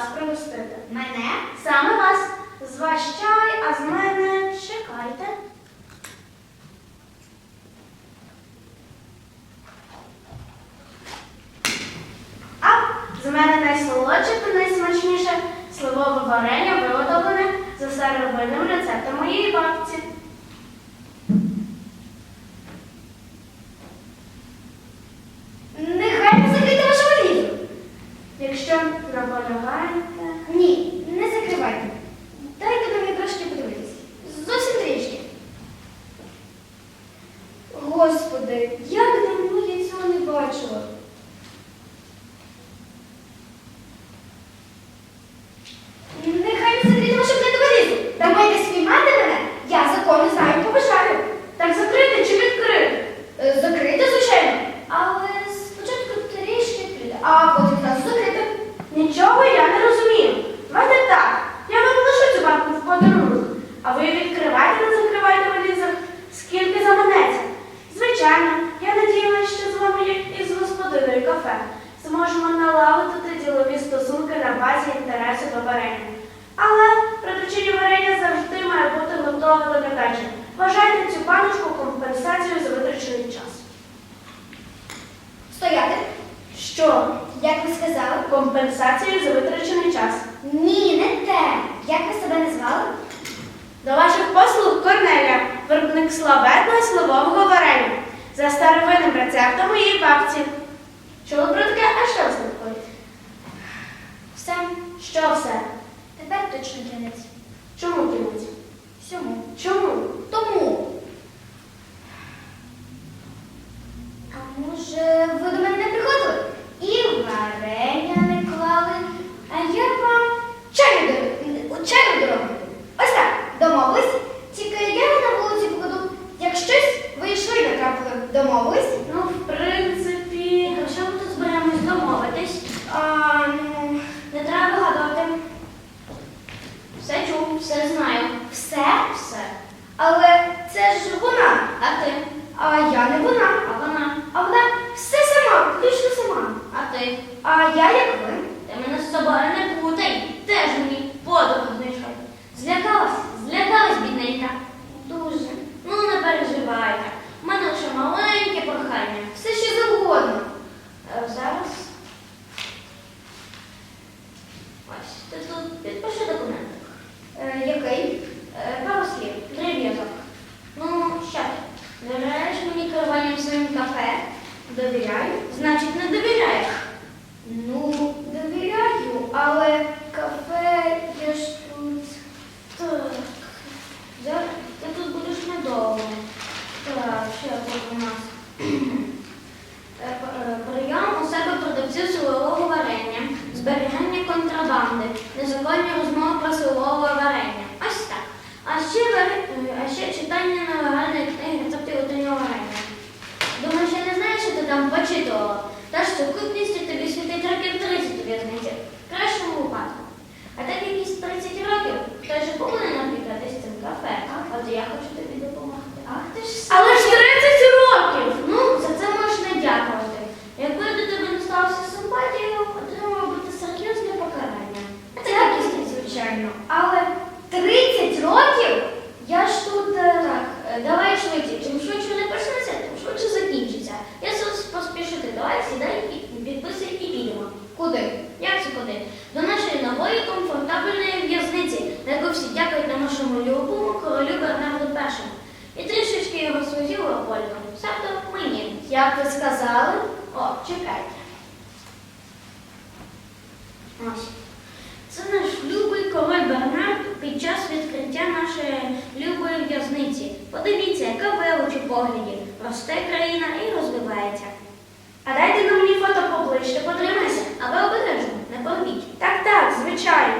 вас пригостити. Мене? Саме вас. З вас чай, а з мене чекайте. А з мене найсолодше та найсмачніше сливове варення виготовлене за старовинним рецептом моєї бабці. Нехай не закрити вашу валізу. Якщо наполягаєте. Ні, не закривайте. Дайте мені трошки подивитись. Зовсім трішки. Господи, як давно я цього не бачила. Нехай не закрити вашу кляту валізу. Та маєте спіймати мене? Я закони знаю і поважаю. Так закрити чи відкрити? Е, Закрити, звичайно. Але спочатку трішки піде, а потім зразу закрити. Нічого я не розумію. Давайте так. Я вам лишу цю банку в подарунок. А ви відкривайте, не закривайте валізах, скільки заманеться. Звичайно, я надіялася, що з вами, як із господиною кафе, зможемо налагодити ділові стосунки на базі інтересу до варення. Але придучині варення завжди має бути готове до подачі. Вважайте цю баночку компенсацією за витрачений час. Стояти. Що? Як ви сказали? Компенсацією за витрачений час. Ні, не те. Як ви себе назвали? До ваших послуг Корнеля, виробник славетного сливового варення за старовинним рецептом моєї бабці. Чули про таке, а що з ним? Все. Що все? Тепер точно кінець. Чому кінець? Всьому. Чому? Тому. А може, ви до мене не приходили? І варення не клали. А я вам чаю дорогу. Ось так, домовились. Тільки я на вулиці покладу. Як щось вийшло і натрапили. Домовились? Ну, в принципі, Якщо ми тут зберемось домовитись, а, ну, не треба вигадувати. все чув, все знаю. Все? Все. Але це ж вона, А ти? а я не вона. А вона? А вона все сама, включно сама. А ти? А я як ви? Ти мене з собою не путай. Теж мені подругу знайшов. Злякалась? Злякалась, бідненька. Дуже. Ну, не переживайте. У мене лише маленьке прохання. Все що завгодно. Е, Зараз. Ось, ти тут підпиши документ. Е, який? Е, Пару слів, дріб'язок. Ну, що ти? Довіряєш мені керуванням своїм кафе? Довіряю. Значить, не довіряєш. Ну, довіряю, але кафе я ж тут. Так. Зараз ти тут будеш недовго. Так, що тут у нас? Е, е, Прийом у себе продавців силового варення, зберігання контрабанди, незаконні розмови про силове варення. Ось так. А ще, е, а ще читання нелегальної книги рецептів утреннього варення. Думаєш, я не знаю, що ти там почитувала? Та ж сукупністю тобі світить років 30 у в'язниці. Кращому випадку. А так якісь 30 років, то ж повинен напікатись цим кафе. От я хочу тобі допомогти. Але ж 30 років! Ну, за це можна дякувати. Якби до тебе не сталося симпатією, отримав би ти серйозне покарання. А це якість, звичайно. Але 30 років? Я ж тут. е, Так, е, давай швидше. Чим швидше не почнеться, тим швидше закінчиться. Я зараз поспішити. Давай сідай і підписуй і підемо. Куди? Як це куди? До нашої нової комфортабельної в'язниці, на яку всі дякують нашому любому королю Бернарду І. І трішечки його служів Леопольду. Себто мені. Як ви сказали? О, чекайте. Ось. Це наш любий король Бернард під час відкриття нашої любої в'язниці. Подивіться, яка велич у погляді. Росте країна і розвивається. А дайте на мені фото поближче, потримайся, а ви обережно, не порвіть. Так, так, звичайно.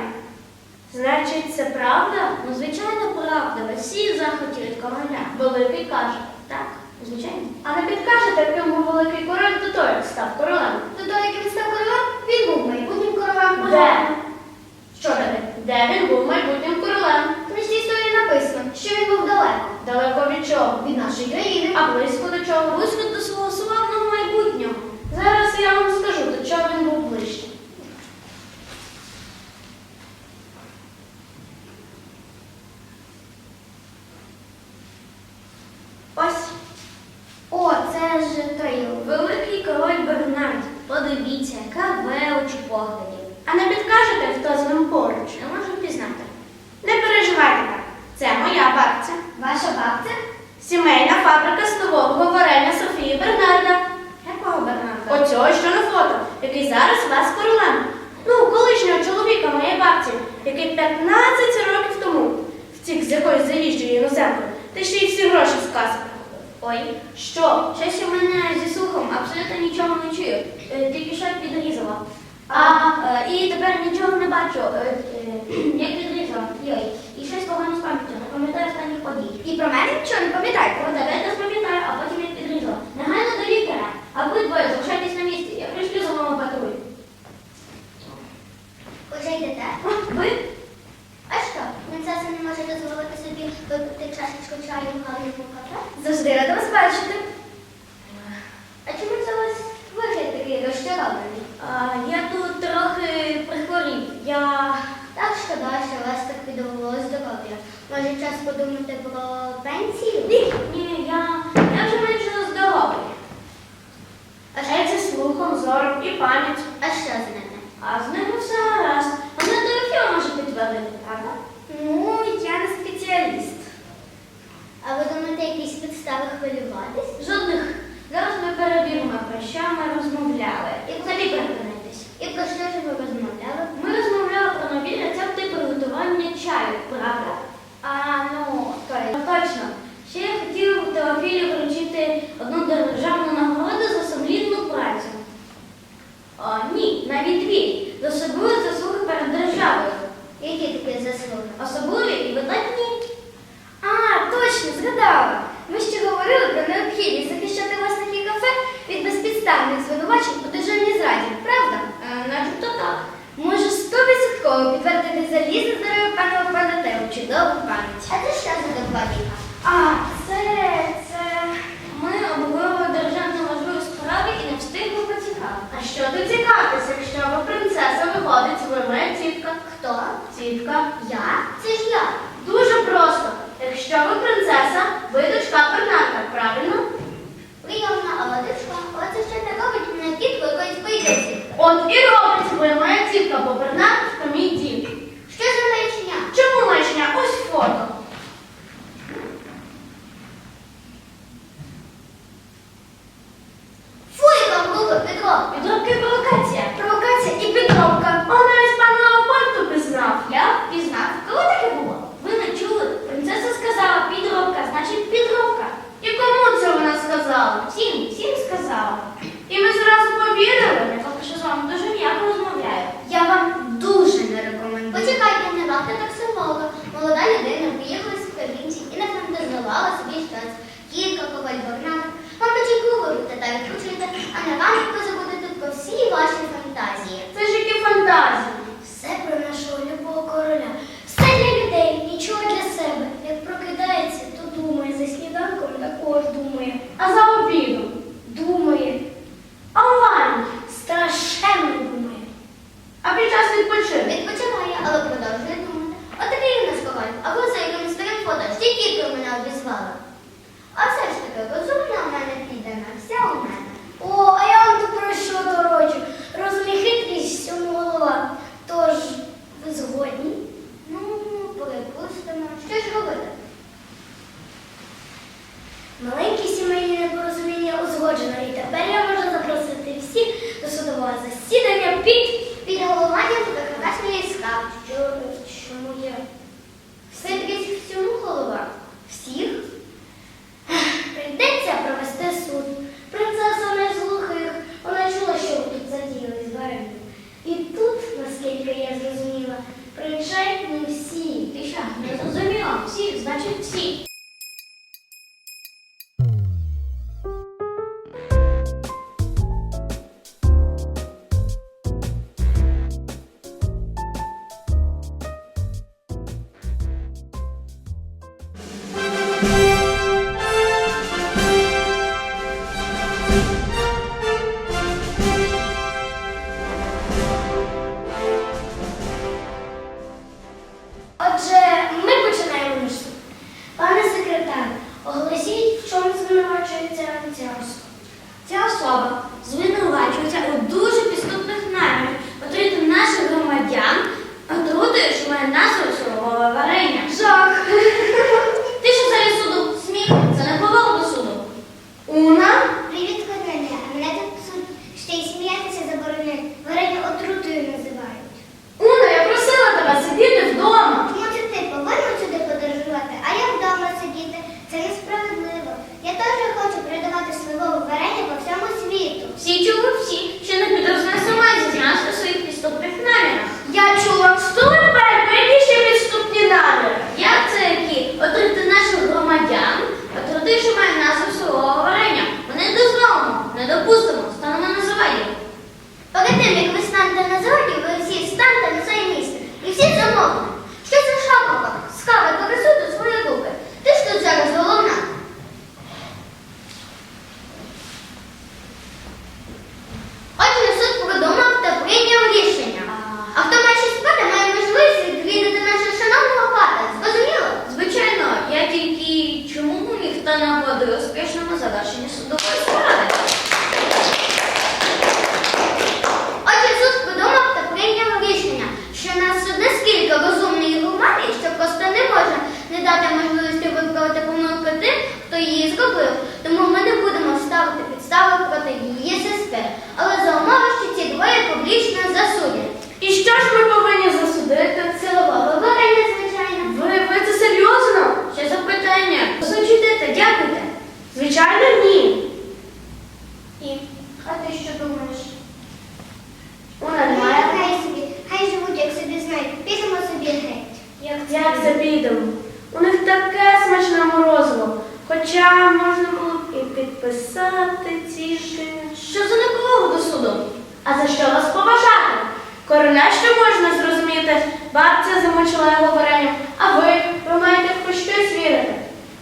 Значить, це правда? Ну, звичайно, правда. Всі захоті від короля. Великий каже. Звичайно. А не підкажете, був великий король до того, як став королем? До того, як він став королем, він був майбутнім королем. Де? Що далі? Де він був майбутнім королем? В книжці історії написано, що він був далеко. Далеко від чого? Від нашої країни. А близько до чого? Близько до свого славного майбутнього. Зараз я вам 有的问题 Може час подумати про пенсію? Ні, я А, це, це ми обговорювали державну важливу справи і не встигли поцікавити. А що тут цікавитися, якщо ви принцеса виходить, ви моя тітка? Хто? Тітка. Я? Це ж я. Дуже просто. Якщо ви принцеса, ви дочка Бернарда, правильно? Прийомна, але дочка, оце ще не робить мене тітку вийде. вийдеться. От і робить, ви моя тітка, бо Бернард – то мій дід. Трохи провокація, провокація і підробка. Он навіть пана Леопольду пізнав. Я пізнав. Коли таке було? Ви не чули? Принцеса сказала, підробка, значить підробка. І кому це вона сказала? Всім, всім сказала. І ви зразу повірили? Я поки що з вами дуже м'яко розмовляю. Я вам дуже не рекомендую. Почекайте, не варте так символно. Молода людина виявилася з кабінці і не фантазувала собі щось. Кілька коваль, багнат. Вам тоді та відкручуєте, а не вам. Підемо? У них таке смачне морозиво. Хоча можна було б і підписати тільки. Що за неповагу до суду? А за що вас поважати? Короля що можна зрозуміти, бабця замочила його варенням, а ви, ви маєте хоч щось вірити.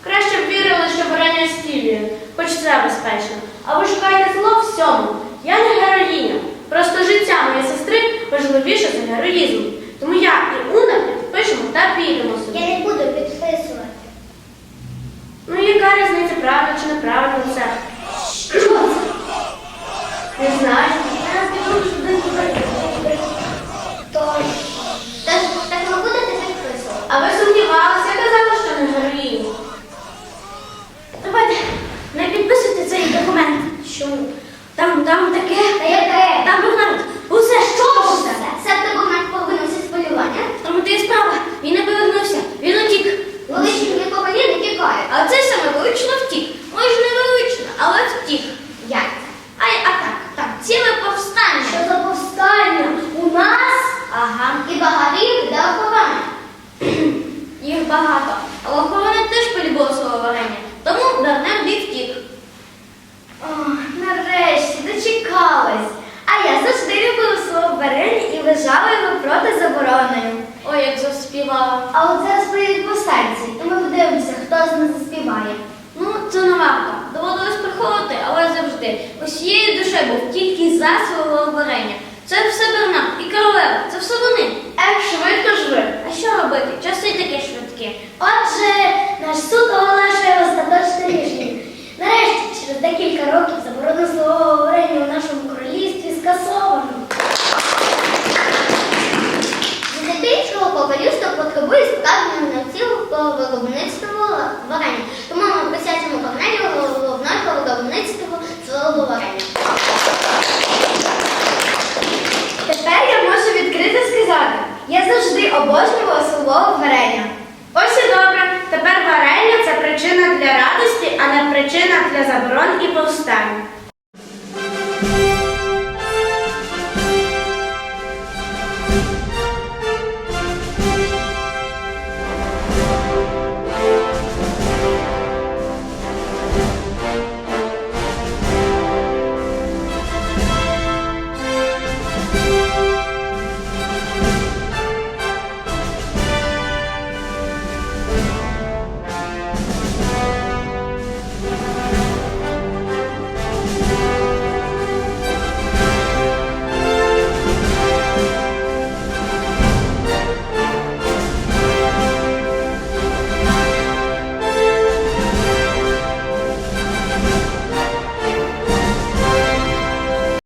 Краще б вірили, що варення стілює, хоч це безпечно. А ви шукаєте зло всьому. Я не героїня. Просто життя моєї сестри важливіше за героїзм. Тому я і та підемо собі. Я не буду підписувати. йти. Усієї душею був тільки за свого варення. Це все Берна і королева, це все вони. Ех, швидко ж. А що робити? Часи такі швидкі. Отже, наш суд оголошує остаточне рішення. Нарешті, через декілька років заборону слово говорення у нашому королівстві скасовано. Дезепійського королівства потребує скарбнення на цілу виробництво варення. Тому ми в 10-му панелі головного виробництва todo